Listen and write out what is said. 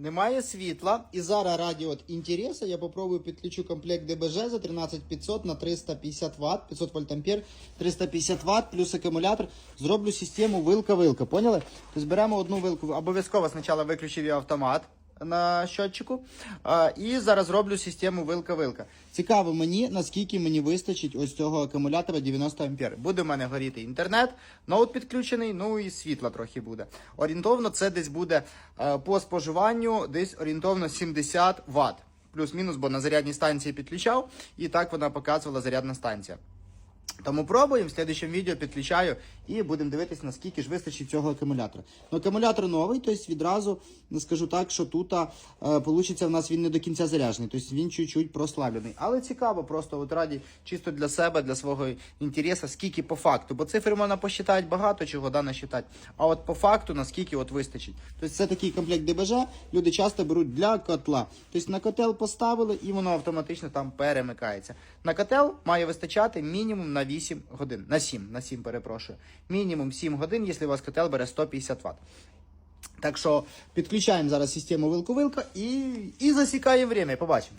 Немає світла. І зараз раді от інтересу я попробую підключу комплект ДБЖ за 13500 на 350 Вт, 500 вольт ампер, 350 Вт плюс акумулятор. Зроблю систему вилка-вилка. Поняли? Тобто беремо одну вилку. Обов'язково спочатку виключив автомат на щотчику. А, і зараз роблю систему вилка-вилка. Цікаво мені, наскільки мені вистачить ось цього акумулятора 90 ампер. Буде в мене горіти інтернет, ноут підключений, ну і світла трохи буде. Орієнтовно це десь буде е, по споживанню десь орієнтовно 70 Вт. Плюс-мінус, бо на зарядній станції підключав, і так вона показувала зарядна станція. Тому пробуємо, в слідчому відео підключаю і будемо дивитися, наскільки ж вистачить цього акумулятора. Ну, акумулятор новий, тобто відразу скажу так, що тут е, получиться в нас він не до кінця заряджений, тобто він чуть-чуть прослаблений. Але цікаво, просто от раді чисто для себе, для свого інтересу, скільки по факту. Бо цифри можна посчитати багато чого, да, насчитати. А от по факту, наскільки от вистачить. Тобто це такий комплект ДБЖ, люди часто беруть для котла. Тобто на котел поставили і воно автоматично там перемикається. На котел має вистачати мінімум на 8 годин. На 7, на 7, перепрошую. Мінімум 7 годин, якщо у вас котел бере 150 Вт. Так що підключаємо зараз систему вилку-вилка і, і засікаємо время. Побачимо.